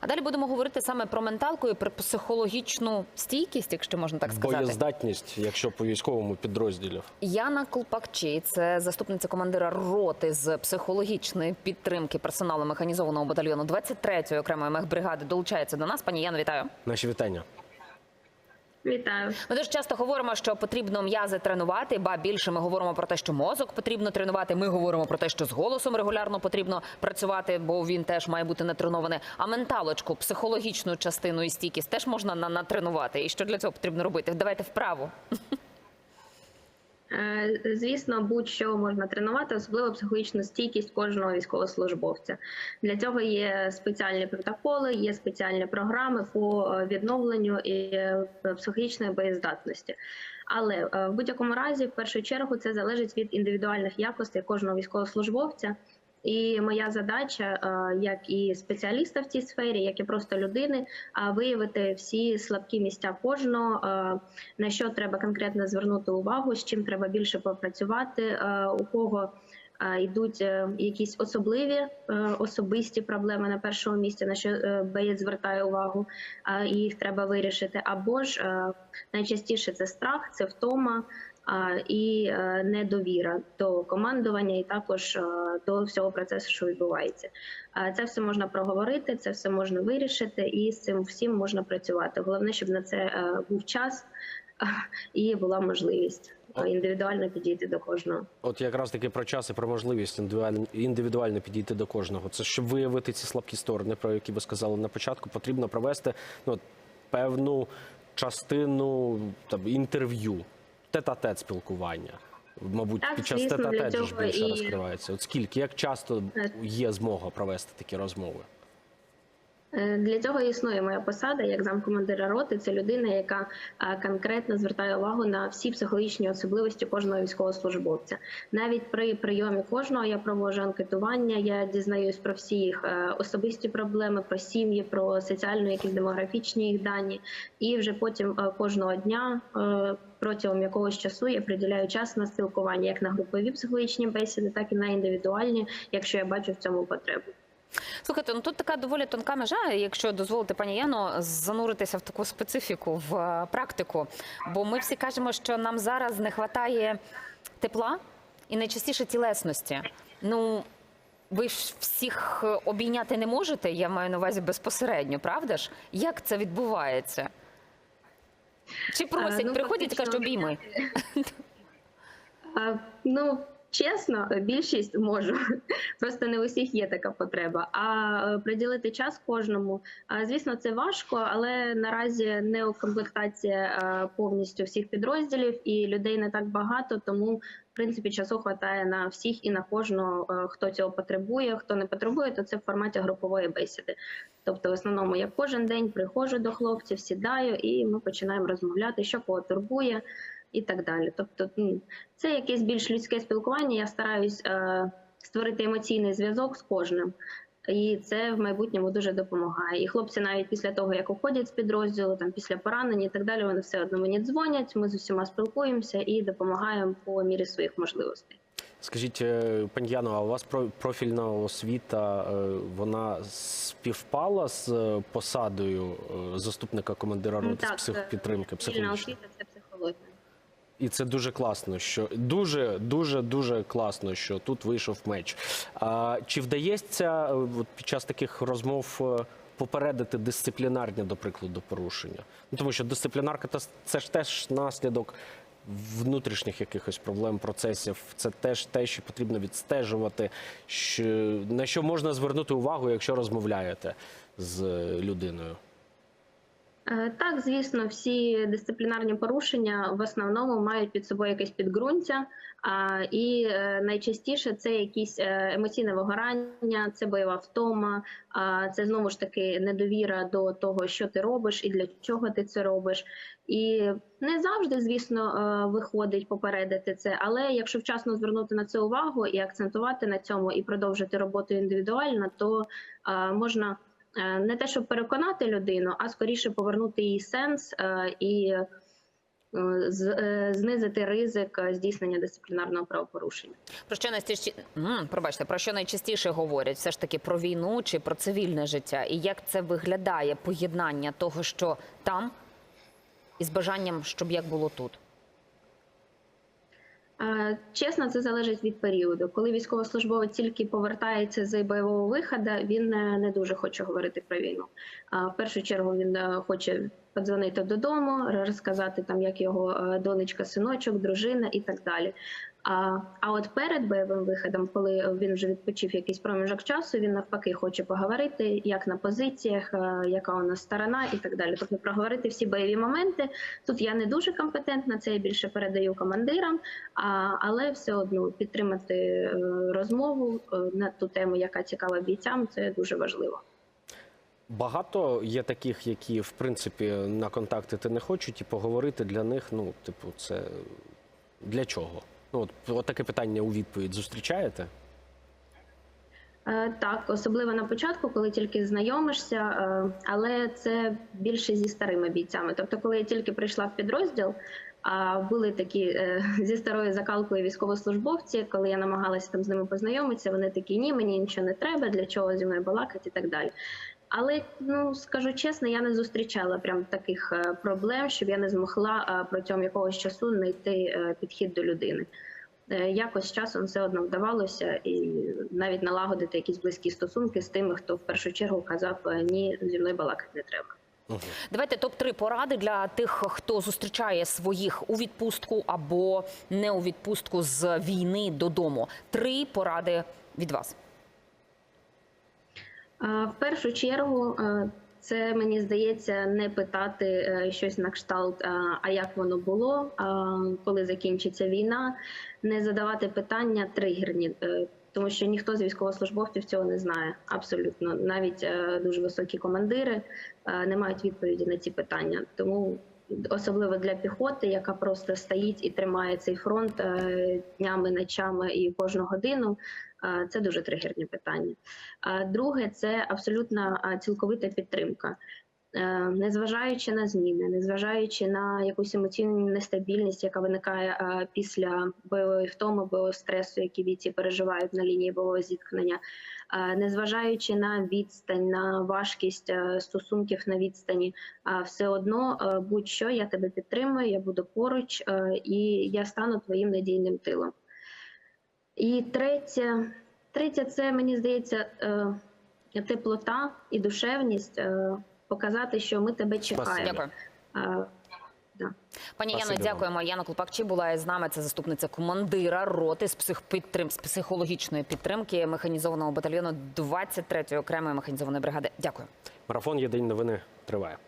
А далі будемо говорити саме про менталку і про психологічну стійкість, якщо можна так сказати. Боєздатність, якщо по військовому підрозділів. Яна Колпакчі, це заступниця командира роти з психологічної підтримки персоналу механізованого батальйону 23-ї окремої мехбригади, долучається до нас. Пані Яно, вітаю. Наші вітання. Вітаю. Ми дуже часто говоримо, що потрібно м'язи тренувати, ба більше ми говоримо про те, що мозок потрібно тренувати. Ми говоримо про те, що з голосом регулярно потрібно працювати, бо він теж має бути натренований. А менталочку, психологічну частину і стійкість теж можна на- натренувати. І що для цього потрібно робити? Давайте вправу. Е, Звісно, будь-що можна тренувати, особливо психологічну стійкість кожного військовослужбовця. Для цього є спеціальні протоколи, є спеціальні програми по відновленню і е, психологічної боєздатності. Але е, в будь-якому разі, в першу чергу, це залежить від індивідуальних якостей кожного військовослужбовця. І моя задача, е, як і спеціаліста в цій сфері, як і просто людини, а виявити всі слабкі місця кожного, е, на що треба конкретно звернути увагу, з чим треба більше попрацювати, е, у кого е, йдуть е, якісь особливі е, особисті проблеми на першому місці, на що е, боєць звертає увагу, е, і їх треба вирішити. Або ж е, найчастіше це страх, це втома. І е, недовіра до командування, і також е, до всього процесу, що відбувається. Це все можна проговорити, це все можна вирішити, і з цим всім можна працювати. Головне, щоб на це е, був час і була можливість індивідуально підійти до кожного. От якраз таки про час і про можливість індивідуально, індивідуально підійти до кожного. Це щоб виявити ці слабкі сторони, про які ви сказали на початку, потрібно провести ну, певну частину там, інтерв'ю, тет-а-тет спілкування. Мабуть, Так, під час тет-а-тет ж більше і- розкривається. От скільки, як часто є змога провести такі розмови? Е, Для цього існує моя посада як замкомандира роти. Це людина, яка е, конкретно звертає увагу на всі психологічні особливості кожного військовослужбовця. Навіть при прийомі кожного я проводжу анкетування. Я дізнаюсь про всі їх е, особисті проблеми, про сім'ї, про соціально якісь демографічні їх дані. І вже потім кожного дня. Протягом якогось часу я приділяю час на спілкування як на групові психологічні бесіди, так і на індивідуальні, якщо я бачу в цьому потребу. Слухайте, ну тут така доволі тонка межа, якщо дозволите пані Яно, зануритися в таку специфіку, в е, практику. Бо ми всі кажемо, що нам зараз не вистачає тепла і найчастіше тілесності. Ну ви ж всіх е, обійняти не можете, я маю на увазі безпосередньо, правда ж? Як це відбувається? Чи просять, ну, приходять і кажуть, обійми? А, Ну, чесно, більшість можу. Просто не у всіх є така потреба. А е, приділити час кожному, звісно, це важко, але наразі не укомплектація е, повністю всіх підрозділів і людей не так багато, тому. В принципі, часу вистачає на всіх і на кожного, е, хто цього потребує. Хто не потребує, то це в форматі групової бесіди. Тобто, в основному я кожен день приходжу до хлопців, сідаю, і ми починаємо розмовляти, що кого турбує, і так далі. Тобто, це якесь більш людське спілкування. Я стараюсь е, створити емоційний зв'язок з кожним. І це в майбутньому дуже допомагає. І хлопці, навіть після того, як уходять з підрозділу, там після поранення і так далі, вони все одно мені дзвонять. Ми з усіма спілкуємося і допомагаємо по мірі своїх можливостей. Скажіть, е, пані Яно, а у вас про- профільна освіта е, вона співпала з посадою заступника командира роти з психпідтримки, Вільна психологічної? освіта це психологія. І це дуже класно, що дуже, дуже, дуже класно, що тут вийшов меч. А чи вдається е, от під час таких розмов е, попередити дисциплінарні, до прикладу, порушення? Ну тому що дисциплінарка та це ж теж наслідок внутрішніх якихось проблем, процесів. Це теж те, що потрібно відстежувати, що, на що можна звернути увагу, якщо розмовляєте з е, людиною. Е, Так, звісно, всі дисциплінарні порушення в основному мають під собою якесь підґрунтя, і е, найчастіше це якісь е, емоційне вигорання, це бойова втома, це знову ж таки недовіра до того, що ти робиш і для чого ти це робиш. І не завжди, звісно, виходить попередити це, але якщо вчасно звернути на це увагу і акцентувати на цьому, і продовжити роботу індивідуально, то можна не те, щоб переконати людину, а скоріше повернути їй сенс е, і е, е, знизити ризик е, здійснення дисциплінарного правопорушення. Про що найчастіше пробачте, про що найчастіше говорять? Все ж таки про війну чи про цивільне життя? І як це виглядає поєднання того, що там, із бажанням, щоб як було тут? Е, Чесно, це залежить від періоду. Коли військовослужбовець тільки повертається з бойового виходу, він е, не дуже хоче говорити про війну. В першу чергу він е, хоче подзвонити додому, розказати там, як його донечка, синочок, дружина і так далі. А, а от перед бойовим виходом, коли він вже відпочив якийсь проміжок часу, він навпаки хоче поговорити, як на позиціях, е, яка у нас сторона і так далі. Тобто проговорити всі бойові моменти. Тут я не дуже компетентна, це я більше передаю командирам, а, але все одно підтримати е, розмову е, на ту тему, яка цікава бійцям, це дуже важливо. Багато є таких, які в принципі на контакти ти не хочуть, і поговорити для них, ну, типу, це для чого? Ну, от, от таке питання у відповідь зустрічаєте? Е, Так, особливо на початку, коли тільки знайомишся, е, але це більше зі старими бійцями. Тобто, коли я тільки прийшла в підрозділ, а були такі е, зі старою закалкою військовослужбовці, коли я намагалася там з ними познайомитися, вони такі ні, мені нічого не треба, для чого зі мною балакати і так далі. Але ну скажу чесно, я не зустрічала прям таких е, проблем, щоб я не змогла е, протягом якогось часу знайти е, підхід до людини. Якось часом все одно вдавалося, і навіть налагодити якісь близькі стосунки з тими, хто в першу чергу казав ні, зі мною балакати не треба. Давайте топ 3 поради для тих, хто зустрічає своїх у відпустку або не у відпустку з війни додому. Три поради від вас. Е, В першу чергу, е, це мені здається, не питати е, щось на кшталт, а як воно було, коли закінчиться війна, не задавати питання тригерні, тому що ніхто з військовослужбовців цього не знає. Абсолютно, навіть дуже високі командири не мають відповіді на ці питання. Тому особливо для піхоти, яка просто стоїть і тримає цей фронт днями, ночами і кожну годину. Це дуже тригерні питання. Друге, це абсолютна цілковита підтримка. Е, Незважаючи на зміни, незважаючи на якусь емоційну нестабільність, яка виникає після бойової втоми, бойового стресу, які бійці переживають на лінії бойового зіткнення, незважаючи на відстань, на важкість е, стосунків на відстані, все одно е, будь-що я тебе підтримую, я буду поруч і я стану твоїм надійним тилом. І третє, третє, це мені здається е, теплота і душевність. е, Показати, що ми тебе чекаємо. Дякую. Е, да. Пані Яно, дякуємо. Яна Клопакчі була з нами. Це заступниця командира роти з психпідтрим з психологічної підтримки механізованого батальйону 23-ї окремої механізованої бригади. Дякую. Марафон Єдині новини триває.